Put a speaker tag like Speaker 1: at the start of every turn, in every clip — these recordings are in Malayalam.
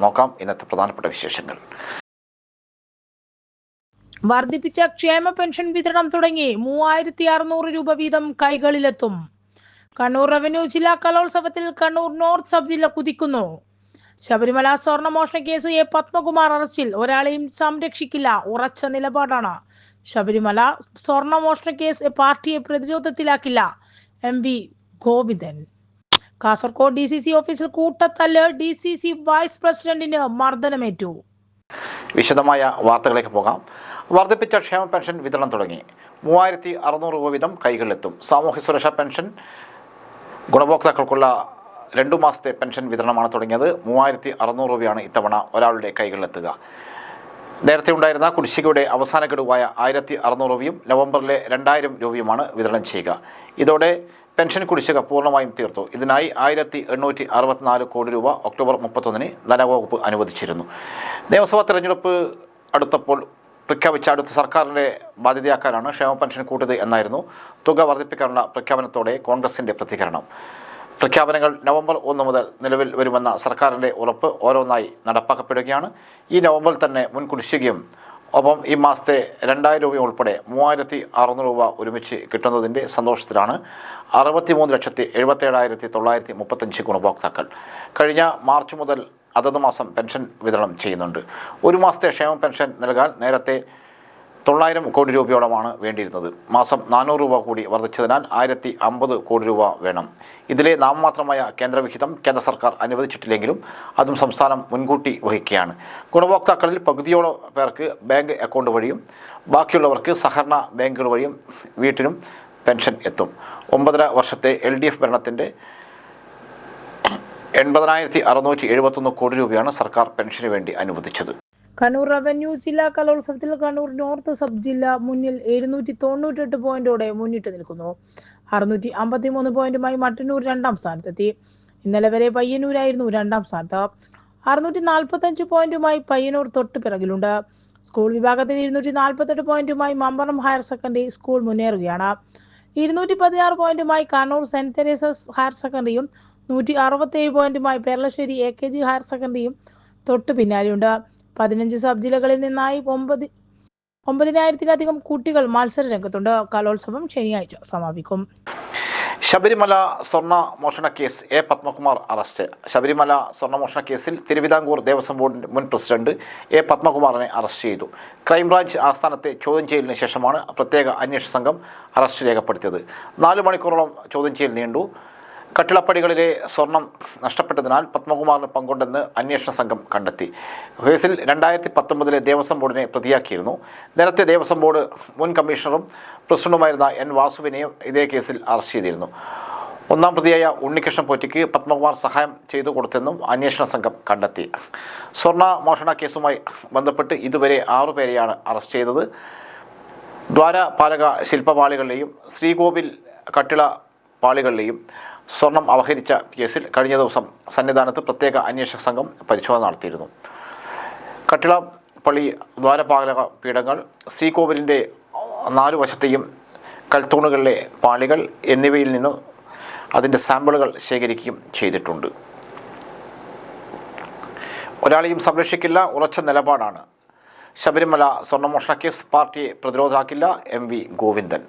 Speaker 1: നോക്കാം. ഇന്നത്തെ പ്രധാനപ്പെട്ട വിശേഷങ്ങൾ.
Speaker 2: വർദ്ധിപ്പിച്ച ക്ഷേമ പെൻഷൻ വിതരണം തുടങ്ങി മൂവായിരത്തി അറുന്നൂറ് രൂപ വീതം കൈകളിലെത്തും. കണ്ണൂർ റവന്യൂ ജില്ലാ കലോത്സവത്തിൽ കണ്ണൂർ നോർത്ത് സബ് ജില്ല കുതിക്കുന്നു. ശബരിമല സ്വർണമോഷണ കേസ് എ പത്മകുമാർ അറസ്റ്റിൽ ഒരാളെയും സംരക്ഷിക്കില്ല. ഉറച്ച നിലപാടാണ്. ശബരിമല സ്വർണമോഷണ കേസ് പാർട്ടിയെ പ്രതിരോധത്തിലാക്കില്ല. M V Govindan. Kasaragod D C C ഓഫീസിൽ കൂട്ടത്തല്ല് ഡി സി സി വൈസ് പ്രസിഡന്റിന് മർദ്ദനമേറ്റു.
Speaker 1: വിശദമായ വാർത്തകളിലേക്ക് പോകാം. വർദ്ധിപ്പിച്ച ക്ഷേമ പെൻഷൻ വിതരണം തുടങ്ങി. മൂവായിരത്തി അറുന്നൂറ് രൂപ വീതം കൈകളിലെത്തും. സാമൂഹ്യ സുരക്ഷാ പെൻഷൻ ഗുണഭോക്താക്കൾക്കുള്ള രണ്ടു മാസത്തെ പെൻഷൻ വിതരണമാണ് തുടങ്ങിയത്. മൂവായിരത്തി അറുന്നൂറ് രൂപയാണ് ഇത്തവണ ഒരാളുടെ കൈകളിലെത്തുക. നേരത്തെ ഉണ്ടായിരുന്ന കുടിശ്ശികയുടെ അവസാന ഗഡുവായ ആയിരത്തി അറുന്നൂറ് രൂപയും നവംബറിലെ രണ്ടായിരം രൂപയുമാണ് വിതരണം ചെയ്യുക. ഇതോടെ പെൻഷൻ കുടിശ്ശിക പൂർണമായും തീർത്തു. ഇതിനായി ആയിരത്തി എണ്ണൂറ്റി അറുപത്തിനാല് കോടി രൂപ ഒക്ടോബർ മുപ്പത്തൊന്നിന് ധനവകുപ്പ് അനുവദിച്ചിരുന്നു. നിയമസഭാ തെരഞ്ഞെടുപ്പ് അടുത്തപ്പോൾ പ്രഖ്യാപിച്ച അടുത്ത സർക്കാരിന്റെ ബാധ്യതയാക്കാനാണ് ക്ഷേമ പെൻഷൻ കൂട്ടിയത് എന്നായിരുന്നു തുക വർദ്ധിപ്പിക്കാനുള്ള പ്രഖ്യാപനത്തോടെ കോൺഗ്രസിന്റെ പ്രതികരണം. പ്രഖ്യാപനങ്ങൾ നവംബർ ഒന്ന് മുതൽ നിലവിൽ വരുമെന്ന സർക്കാരിന്റെ ഉറപ്പ് ഓരോന്നായി നടപ്പാക്കപ്പെടുകയാണ്. ഈ നവംബറിൽ തന്നെ മുൻ കുടിശ്ശികയും ഒപ്പം ഈ മാസത്തെ രണ്ടായിരം രൂപ ഉൾപ്പെടെ മൂവായിരത്തി അറുന്നൂറ് രൂപ ഒരുമിച്ച് കിട്ടുന്നതിന്റെ സന്തോഷത്തിലാണ് അറുപത്തിമൂന്ന് ലക്ഷത്തി എഴുപത്തേഴായിരത്തി തൊള്ളായിരത്തി മുപ്പത്തഞ്ച് ഗുണഭോക്താക്കൾ. കഴിഞ്ഞ മാർച്ച് മുതൽ അതത് മാസം പെൻഷൻ വിതരണം ചെയ്യുന്നുണ്ട്. ഒരു മാസത്തെ ക്ഷേമ പെൻഷൻ നൽകാൻ നേരത്തെ തൊള്ളായിരം കോടി രൂപയോളമാണ് വേണ്ടിയിരുന്നത്. മാസം നാനൂറ് രൂപ കൂടി വർദ്ധിച്ചതിനാൽ ആയിരത്തി അമ്പത് കോടി രൂപ വേണം. ഇതിലെ നാമമാത്രമായ കേന്ദ്രവിഹിതം കേന്ദ്ര സർക്കാർ അനുവദിച്ചിട്ടില്ലെങ്കിലും അതും സംസ്ഥാനം മുൻകൂട്ടി വഹിക്കുകയാണ്. ഗുണഭോക്താക്കളിൽ പകുതിയോളം പേർക്ക് ബാങ്ക് അക്കൗണ്ട് വഴിയും ബാക്കിയുള്ളവർക്ക് സഹകരണ ബാങ്കുകൾ വഴിയും വീട്ടിലും പെൻഷൻ എത്തും. ഒമ്പതര വർഷത്തെ എൽ ഡി എഫ് ഭരണത്തിന്റെ എൺപതിനായിരത്തി അറുന്നൂറ്റി എഴുപത്തൊന്ന് കോടി രൂപയാണ് സർക്കാർ പെൻഷന് വേണ്ടി അനുവദിച്ചത്.
Speaker 2: കണ്ണൂർ റവന്യൂ ജില്ലാ കലോത്സവത്തിൽ കണ്ണൂർ നോർത്ത് സബ് ജില്ല മുന്നിൽ എഴുന്നൂറ്റി തൊണ്ണൂറ്റെട്ട് പോയിന്റോടെ മുന്നിട്ട് നിൽക്കുന്നു. അറുന്നൂറ്റി അമ്പത്തി മൂന്ന് പോയിന്റുമായി മട്ടന്നൂർ രണ്ടാം സ്ഥാനത്തെത്തി. ഇന്നലെ വരെ പയ്യന്നൂരായിരുന്നു രണ്ടാം സ്ഥാനത്ത്. അറുന്നൂറ്റി നാൽപ്പത്തഞ്ച് പോയിന്റുമായി പയ്യന്നൂർ തൊട്ട് പിറകിലുണ്ട്. സ്കൂൾ വിഭാഗത്തിൽ ഇരുന്നൂറ്റി നാൽപ്പത്തെട്ട് പോയിന്റുമായി മമ്പറം ഹയർ സെക്കൻഡറി സ്കൂൾ മുന്നേറുകയാണ്. ഇരുന്നൂറ്റി പതിനാറ് പോയിന്റുമായി കണ്ണൂർ സെന്റ് തെരേസസ് ഹയർ സെക്കൻഡറിയും നൂറ്റി അറുപത്തേഴ് പോയിന്റുമായി Peralassery A K G higher സെക്കൻഡറിയും തൊട്ട് പിന്നാലെയുണ്ട്. പതിനഞ്ച് സബ് ജില്ലകളിൽ നിന്നായി ഒമ്പത് ഒമ്പതിനായിരത്തിലധികം കുട്ടികൾ മത്സര രംഗത്തുണ്ട്. കലോത്സവം ശനിയാഴ്ച സമാപിക്കും.
Speaker 1: ശബരിമല സ്വർണ മോഷണ case A Padmakumar arrest. Sabarimala സ്വർണ മോഷണ കേസിൽ തിരുവിതാംകൂർ ദേവസ്വം ബോർഡിന്റെ മുൻ പ്രസിഡന്റ് എ പത്മകുമാറിനെ അറസ്റ്റ് ചെയ്തു. ക്രൈംബ്രാഞ്ച് ആസ്ഥാനത്തെ ചോദ്യം ചെയ്യലിന് ശേഷമാണ് പ്രത്യേക അന്വേഷണ സംഘം അറസ്റ്റ് രേഖപ്പെടുത്തിയത്. നാല് മണിക്കൂറോളം ചോദ്യം ചെയ്യൽ നീണ്ടു. കട്ടിളപ്പടികളിലെ സ്വർണം നഷ്ടപ്പെട്ടതിനാൽ പത്മകുമാറിന് പങ്കുണ്ടെന്ന് അന്വേഷണ സംഘം കണ്ടെത്തി. കേസിൽ രണ്ടായിരത്തി പത്തൊമ്പതിലെ ദേവസ്വം ബോർഡിനെ പ്രതിയാക്കിയിരുന്നു. നേരത്തെ ദേവസ്വം ബോർഡ് മുൻ കമ്മീഷണറും പ്രസിഡന്റുമായിരുന്ന എൻ വാസുവിനെയും ഇതേ കേസിൽ അറസ്റ്റ് ചെയ്തിരുന്നു. ഒന്നാം പ്രതിയായ ഉണ്ണികൃഷ്ണൻ പോറ്റിക്ക് പത്മകുമാർ സഹായം ചെയ്തു കൊടുത്തെന്നും അന്വേഷണ സംഘം കണ്ടെത്തി. സ്വർണ മോഷണ കേസുമായി ബന്ധപ്പെട്ട് ഇതുവരെ ആറുപേരെയാണ് അറസ്റ്റ് ചെയ്തത്. ദ്വാരപാലക ശില്പപാളികളിലെയും ശ്രീകോവിൽ കട്ടിള പാളികളിലെയും സ്വർണം അപഹരിച്ച കേസിൽ കഴിഞ്ഞ ദിവസം സന്നിധാനത്ത് പ്രത്യേക അന്വേഷണ സംഘം പരിശോധന നടത്തിയിരുന്നു. കട്ടിള പള്ളി ദ്വാരപാലക പീഠങ്ങൾ ശ്രീകോവിലിന്റെ നാലു വശത്തെയും കൽത്തൂണുകളിലെ പാളികൾ എന്നിവയിൽ നിന്ന് അതിന്റെ സാമ്പിളുകൾ ശേഖരിക്കുകയും ചെയ്തിട്ടുണ്ട്. ഒരാളെയും സംരക്ഷിക്കില്ല ഉറച്ച നിലപാടാണ്. ശബരിമല സ്വർണമോഷണ കേസ് പാർട്ടിയെ പ്രതിരോധാക്കില്ല എം വി ഗോവിന്ദൻ.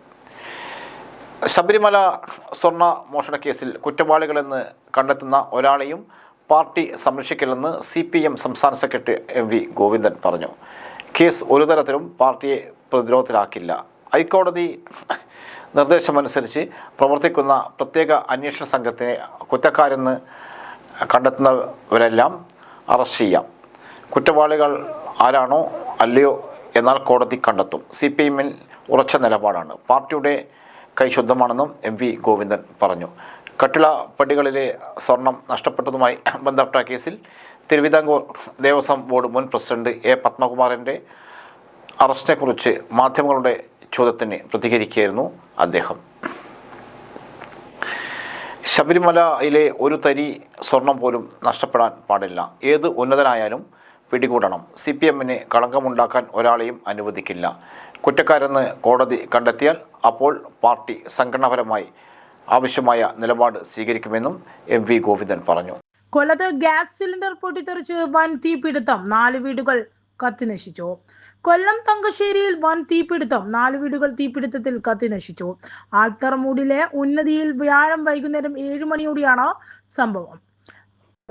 Speaker 1: ശബരിമല സ്വർണ മോഷണ കേസിൽ കുറ്റവാളികളെന്ന് കണ്ടെത്തുന്ന ഒരാളെയും പാർട്ടി സംരക്ഷിക്കില്ലെന്ന് സി പി എം സംസ്ഥാന സെക്രട്ടറി എം വി ഗോവിന്ദൻ പറഞ്ഞു. കേസ് ഒരു തരത്തിലും പാർട്ടിയെ പ്രതിരോധത്തിലാക്കില്ല. ഹൈക്കോടതി നിർദ്ദേശമനുസരിച്ച് പ്രവർത്തിക്കുന്ന പ്രത്യേക അന്വേഷണ സംഘത്തിനെ കുറ്റക്കാരെന്ന് കണ്ടെത്തുന്നവരെല്ലാം അറസ്റ്റ് ചെയ്യാം. കുറ്റവാളികൾ ആരാണോ അല്ലയോ എന്നാൽ കോടതി കണ്ടെത്തും. സി പി എമ്മിൽ ഉറച്ച നിലപാടാണ്. പാർട്ടിയുടെ കൈ ശുദ്ധമാണെന്നും എം വി ഗോവിന്ദൻ പറഞ്ഞു. കട്ടിള പടികളിലെ സ്വർണം നഷ്ടപ്പെട്ടതുമായി ബന്ധപ്പെട്ട കേസിൽ തിരുവിതാംകൂർ ദേവസ്വം ബോർഡ് മുൻ പ്രസിഡന്റ് എ. പത്മകുമാറിന്റെ അറസ്റ്റിനെക്കുറിച്ച് മാധ്യമങ്ങളുടെ ചോദ്യത്തിന് പ്രതികരിക്കുകയായിരുന്നു അദ്ദേഹം. ശബരിമലയിലെ ഒരു തരി സ്വർണം പോലും നഷ്ടപ്പെടാൻ പാടില്ല. ഏത് ഉന്നതനായാലും പിടികൂടണം. സി പി എമ്മിന് കളങ്കമുണ്ടാക്കാൻ ഒരാളെയും അനുവദിക്കില്ല. കുറ്റക്കാരെന്ന് കോടതി കണ്ടെത്തിയാൽ അപ്പോൾ പാർട്ടി സംഘടനാപരമായി ആവശ്യമായ നിലപാട് സ്വീകരിക്കുമെന്നും എം വി ഗോവിന്ദൻ പറഞ്ഞു.
Speaker 2: കൊല്ലത്ത് ഗ്യാസ് സിലിണ്ടർ പൊട്ടിത്തെറിച്ച് വൻ തീപിടുത്തം നാല് വീടുകൾ കത്തിനശിച്ചു. കൊല്ലം തങ്കശ്ശേരിയിൽ വൻ തീപിടുത്തം നാല് വീടുകൾ തീപിടുത്തത്തിൽ കത്തിനശിച്ചു. ആൽത്തറമൂടിലെ ഉന്നതിയിൽ വ്യാഴം വൈകുന്നേരം ഏഴു മണിയോടെയാണ് സംഭവം.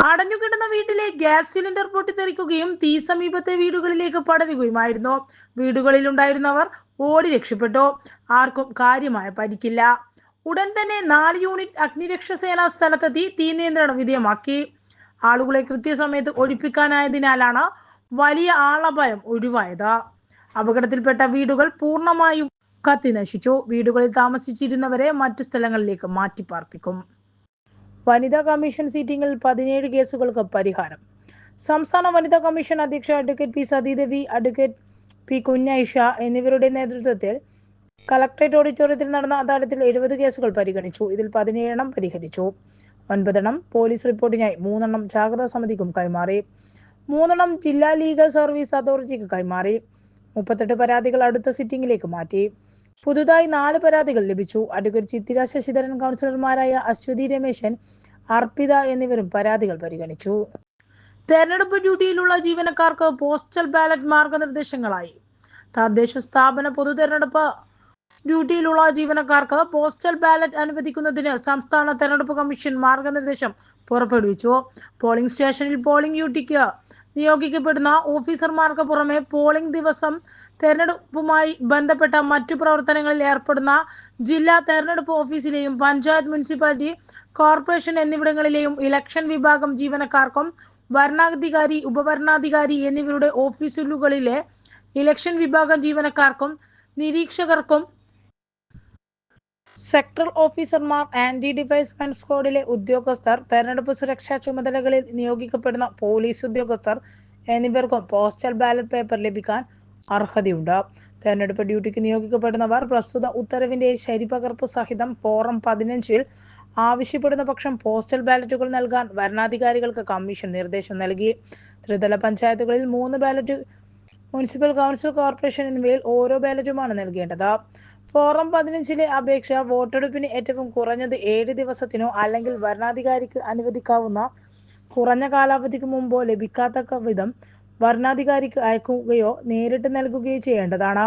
Speaker 2: അടഞ്ഞുകിടന്ന വീട്ടിലെ ഗ്യാസ് സിലിണ്ടർ പൊട്ടിത്തെറിക്കുകയും തീ സമീപത്തെ വീടുകളിലേക്ക് പടരുകയുമായിരുന്നു. വീടുകളിലുണ്ടായിരുന്നവർ ഓടി രക്ഷപ്പെട്ടു. ആർക്കും കാര്യമായ പരിക്കില്ല. ഉടൻ തന്നെ നാല് യൂണിറ്റ് അഗ്നിരക്ഷാസേന സ്ഥലത്തെത്തി തീ നിയന്ത്രണം വിധേയമാക്കി. ആളുകളെ കൃത്യസമയത്ത് ഒഴിപ്പിക്കാനായതിനാലാണ് വലിയ ആളപായം ഒഴിവായത്. അപകടത്തിൽപ്പെട്ട വീടുകൾ പൂർണമായും കത്തി നശിച്ചു. വീടുകളിൽ താമസിച്ചിരുന്നവരെ മറ്റു സ്ഥലങ്ങളിലേക്ക് മാറ്റിപ്പാർപ്പിക്കും. വനിതാ കമ്മീഷൻ സീറ്റിംഗിൽ പതിനേഴ് കേസുകൾക്ക് പരിഹാരം. സംസ്ഥാന വനിതാ കമ്മീഷൻ അധ്യക്ഷ advocate P Sathidevi advocate P Kunhaisha എന്നിവരുടെ നേതൃത്വത്തിൽ കളക്ടറേറ്റ് ഓഡിറ്റോറിയത്തിൽ നടന്ന അദാലത്തിൽ എഴുപത് കേസുകൾ പരിഗണിച്ചു. ഇതിൽ പതിനേഴെണ്ണം പരിഹരിച്ചു. ഒൻപതെണ്ണം പോലീസ് റിപ്പോർട്ടിനായി മൂന്നെണ്ണം ജാഗ്രതാ സമിതിക്കും കൈമാറി. മൂന്നെണ്ണം ജില്ലാ ലീഗൽ സർവീസ് അതോറിറ്റിക്ക് കൈമാറി. മുപ്പത്തെട്ട് പരാതികൾ അടുത്ത സിറ്റിംഗിലേക്ക് മാറ്റി. പുതുതായി നാല് പരാതികൾ ലഭിച്ചു. അഡ്വക്കേറ്റ് ചിത്തിര ശശിധരൻ കൗൺസിലർമാരായ അശ്വതി രമേശൻ അർപ്പിത എന്നിവരും പരാതികൾ പരിഗണിച്ചു. തെരഞ്ഞെടുപ്പ് ഡ്യൂട്ടിയിലുള്ള ജീവനക്കാർക്ക് പോസ്റ്റൽ ബാലറ്റ് മാർഗനിർദ്ദേശങ്ങളായി. തദ്ദേശ സ്ഥാപന പൊതു തെരഞ്ഞെടുപ്പ് ഡ്യൂട്ടിയിലുള്ള ജീവനക്കാർക്ക് പോസ്റ്റൽ ബാലറ്റ് അനുവദിക്കുന്നതിന് സംസ്ഥാന തെരഞ്ഞെടുപ്പ് കമ്മീഷൻ മാർഗനിർദ്ദേശം പുറപ്പെടുവിച്ചു. പോളിംഗ് സ്റ്റേഷനിൽ പോളിംഗ് ഡ്യൂട്ടിക്ക് നിയോഗിക്കപ്പെടുന്ന ഓഫീസർമാർക്ക് പുറമെ പോളിംഗ് ദിവസം തെരഞ്ഞെടുപ്പുമായി ബന്ധപ്പെട്ട മറ്റു പ്രവർത്തനങ്ങളിൽ ഏർപ്പെടുന്ന ജില്ലാ തെരഞ്ഞെടുപ്പ് ഓഫീസിലെയും പഞ്ചായത്ത് മുനിസിപ്പാലിറ്റി കോർപ്പറേഷൻ എന്നിവിടങ്ങളിലെയും ഇലക്ഷൻ വിഭാഗം ജീവനക്കാർക്കും വരണാധികാരി ഉപവരണാധികാരി എന്നിവരുടെ ഓഫീസുകളിലെ ഇലക്ഷൻ വിഭാഗം ജീവനക്കാർക്കും നിരീക്ഷകർക്കും സെക്ടറൽ ഓഫീസർമാർ ആന്റി ഡിവൈസ്മെന്റ് സ്ക്വാഡിലെ ഉദ്യോഗസ്ഥർ തെരഞ്ഞെടുപ്പ് സുരക്ഷാ ചുമതലകളിൽ നിയോഗിക്കപ്പെടുന്ന പോലീസ് ഉദ്യോഗസ്ഥർ എന്നിവർക്കും പോസ്റ്റൽ ബാലറ്റ് പേപ്പർ ലഭിക്കാൻ അർഹതയുണ്ട്. തെരഞ്ഞെടുപ്പ് ഡ്യൂട്ടിക്ക് നിയോഗിക്കപ്പെടുന്നവർ പ്രസ്തുത ഉത്തരവിന്റെ ശരിപകർപ്പ് സഹിതം ഫോറം പതിനഞ്ചിൽ ആവശ്യപ്പെടുന്ന പക്ഷം പോസ്റ്റൽ ബാലറ്റുകൾ നൽകാൻ വരണാധികാരികൾക്ക് കമ്മീഷൻ നിർദ്ദേശം നൽകി. ത്രിതല പഞ്ചായത്തുകളിൽ മൂന്ന് ബാലറ്റ് മുനിസിപ്പൽ കൗൺസിൽ കോർപ്പറേഷൻ എന്നിവയിൽ ഓരോ ബാലറ്റുമാണ് നൽകേണ്ടത്. ഫോറം പതിനഞ്ചിലെ അപേക്ഷ വോട്ടെടുപ്പിന് ഏറ്റവും കുറഞ്ഞത് ഏഴ് ദിവസത്തിനോ അല്ലെങ്കിൽ വരണാധികാരിക്ക് അനുവദിക്കാവുന്ന കുറഞ്ഞ കാലാവധിക്ക് മുമ്പോ ലഭിക്കാത്തക്ക വിധം വരണാധികാരിക്ക് അയക്കുകയോ നേരിട്ട് നൽകുകയോ ചെയ്യേണ്ടതാണ്.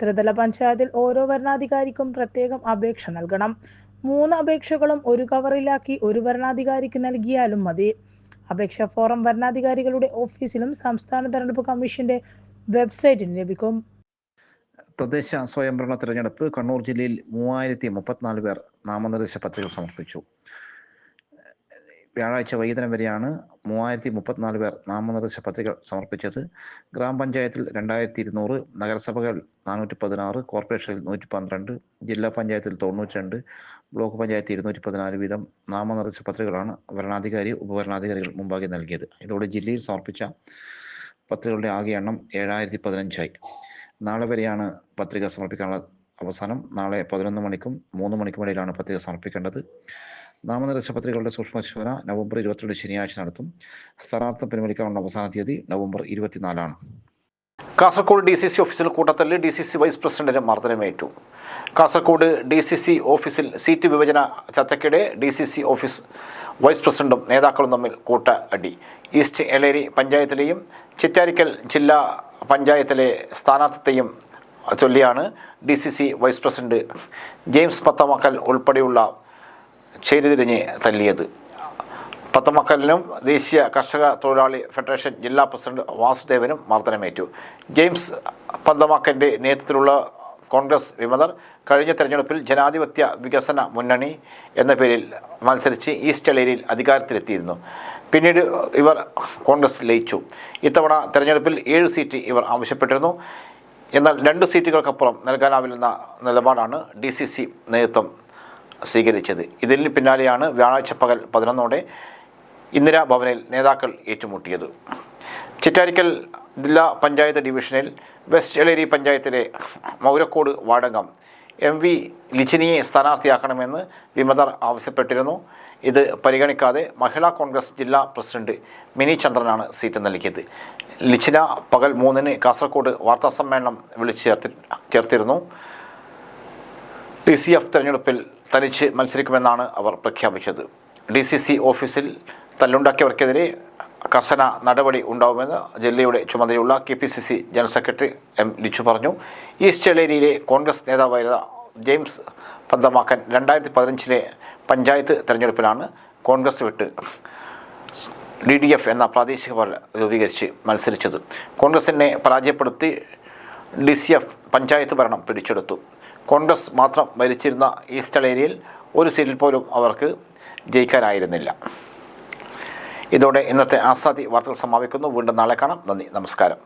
Speaker 2: ത്രിതല പഞ്ചായത്തിൽ ഓരോ വരണാധികാരിക്കും പ്രത്യേകം അപേക്ഷ നൽകണം. മൂന്ന് അപേക്ഷകളും ഒരു കവറിലാക്കി ഒരു വരണാധികാരിക്ക് നൽകിയാലും മതി. അപേക്ഷാ ഫോറം വരണാധികാരികളുടെ ഓഫീസിലും സംസ്ഥാന തെരഞ്ഞെടുപ്പ് കമ്മീഷന്റെ വെബ്സൈറ്റിൽ ലഭിക്കും.
Speaker 1: തദ്ദേശ സ്വയംഭരണ തെരഞ്ഞെടുപ്പ് കണ്ണൂർ ജില്ലയിൽ മൂവായിരത്തി മുപ്പത്തിനാല് പേർ നാമനിർദ്ദേശ പത്രിക സമർപ്പിച്ചു. വ്യാഴാഴ്ച വൈകുന്നേരം വരെയാണ് മൂവായിരത്തി മുപ്പത്തിനാല് പേർ നാമനിർദ്ദേശ പത്രിക സമർപ്പിച്ചത്. ഗ്രാമപഞ്ചായത്തിൽ രണ്ടായിരത്തി ഇരുന്നൂറ് നഗരസഭകൾ നാനൂറ്റി പതിനാറ് കോർപ്പറേഷനിൽ നൂറ്റി പന്ത്രണ്ട് ജില്ലാ പഞ്ചായത്തിൽ തൊണ്ണൂറ്റി രണ്ട് ബ്ലോക്ക് പഞ്ചായത്ത് ഇരുന്നൂറ്റി പതിനാല് വീതം നാമനിർദ്ദേശ പത്രികകളാണ് ഭരണാധികാരി ഉപഭരണാധികാരികൾ മുമ്പാകെ നൽകിയത്. ഇതോടെ ജില്ലയിൽ സമർപ്പിച്ച പത്രികകളുടെ ആകെ എണ്ണം ഏഴായിരത്തി പതിനഞ്ചായി നാളെ വരെയാണ് പത്രിക സമർപ്പിക്കാനുള്ള അവസാനം. നാളെ പതിനൊന്ന് മണിക്കും മൂന്ന് മണിക്കും ഇടയിലാണ് പത്രിക സമർപ്പിക്കേണ്ടത്. നാമനിർദ്ദേശ പത്രികകളുടെ സൂക്ഷ്മശോധന നവംബർ ഇരുപത്തിരണ്ട് ശനിയാഴ്ച നടത്തും. സ്ഥാനാർത്ഥം പിൻവലിക്കാനുള്ള അവസാന തീയതി നവംബർ ഇരുപത്തിനാലാണ്. കാസർഗോഡ് ഡി സി സി ഓഫീസിൽ കൂട്ടത്തിൽ ഡി സി സി വൈസ് പ്രസിഡന്റിന് മർദ്ദനമേറ്റു. കാസർഗോഡ് ഡി സി സി ഓഫീസിൽ സീറ്റ് വിഭജന ചർച്ചയ്ക്കിടെ D C C office vice പ്രസിഡന്റും നേതാക്കളും തമ്മിൽ കൂട്ട അടി ഈസ്റ്റ് എളേരി പഞ്ചായത്തിലെയും ചിറ്റാരിക്കൽ ജില്ലാ പഞ്ചായത്തിലെ സ്ഥാനാർത്ഥത്തെയും ചൊല്ലിയാണ് D C C vice president James Pathamakkal ഉൾപ്പെടെയുള്ള ചേരിതിരിഞ്ഞ് തല്ലിയത്. പത്തമക്കലിനും ദേശീയ കർഷക തൊഴിലാളി ഫെഡറേഷൻ ജില്ലാ പ്രസിഡന്റ് വാസുദേവനും മർദ്ദനമേറ്റു. ജെയിംസ് പത്തമക്കലിന്റെ നേതൃത്വത്തിലുള്ള കോൺഗ്രസ് വിമതർ കഴിഞ്ഞ തെരഞ്ഞെടുപ്പിൽ ജനാധിപത്യ വികസന മുന്നണി എന്ന പേരിൽ മത്സരിച്ച് ഈസ്റ്റ് എളേരിയിൽ അധികാരത്തിലെത്തിയിരുന്നു. പിന്നീട് ഇവർ കോൺഗ്രസ് ലയിച്ചു. ഇത്തവണ തെരഞ്ഞെടുപ്പിൽ ഏഴ് സീറ്റ് ഇവർ ആവശ്യപ്പെട്ടിരുന്നു. എന്നാൽ രണ്ട് സീറ്റുകൾക്കപ്പുറം നൽകാനാവില്ലെന്ന നിലപാടാണ് ഡി സി സി നേതൃത്വം സ്വീകരിച്ചത്. ഇതിന് പിന്നാലെയാണ് വ്യാഴാഴ്ച പകൽ പതിനൊന്നോടെ ഇന്ദിരാ ഭവനിൽ നേതാക്കൾ ഏറ്റുമുട്ടിയത്. ചിറ്റാരിക്കൽ ജില്ലാ പഞ്ചായത്ത് ഡിവിഷനിൽ വെസ്റ്റ് എളേരി പഞ്ചായത്തിലെ മൗരക്കോട് വാടകം എം വി ലിച്ചിനിയെ സ്ഥാനാർത്ഥിയാക്കണമെന്ന് വിമതർ ആവശ്യപ്പെട്ടിരുന്നു. ഇത് പരിഗണിക്കാതെ മഹിളാ കോൺഗ്രസ് ജില്ലാ പ്രസിഡന്റ് മിനി ചന്ദ്രനാണ് സീറ്റ് നൽകിയത്. ലിച്ചിന പകൽ മൂന്നിന് കാസർഗോഡ് വാർത്താസമ്മേളനം വിളിച്ചു ചേർത്തി ചേർത്തിരുന്നു. ഡി സി എഫ് തെരഞ്ഞെടുപ്പിൽ തനിച്ച് മത്സരിക്കുമെന്നാണ് അവർ പ്രഖ്യാപിച്ചത്. ഡി സി സി ഓഫീസിൽ തല്ലുണ്ടാക്കിയവർക്കെതിരെ കർശന നടപടി ഉണ്ടാവുമെന്ന് ജില്ലയുടെ ചുമതലയുള്ള K P C C general secretary M Lichu പറഞ്ഞു. ഈസ്റ്റ് ഏലേരിയിലെ കോൺഗ്രസ് നേതാവായിരുന്ന ജെയിംസ് പന്തമാക്കൻ രണ്ടായിരത്തി പതിനഞ്ചിലെ പഞ്ചായത്ത് തെരഞ്ഞെടുപ്പിലാണ് കോൺഗ്രസ് വിട്ട് ഡി ഡി എഫ് എന്ന പ്രാദേശിക പാർട്ടി രൂപീകരിച്ച് മത്സരിച്ചത്. കോൺഗ്രസിനെ പരാജയപ്പെടുത്തി ഡി സി എഫ് പഞ്ചായത്ത് ഭരണം പിടിച്ചെടുത്തു. കോൺഗ്രസ് മാത്രം ഭരിച്ചിരുന്ന ഈസ്റ്റൽ ഏരിയയിൽ ഒരു സീറ്റിൽ പോലും അവർക്ക് ജയിക്കാനായിരുന്നില്ല. ഇതോടെ ഇന്നത്തെ ആസാദി വാർത്തകൾ സമാപിക്കുന്നു. വീണ്ടും നാളെ കാണാം. നന്ദി. നമസ്കാരം.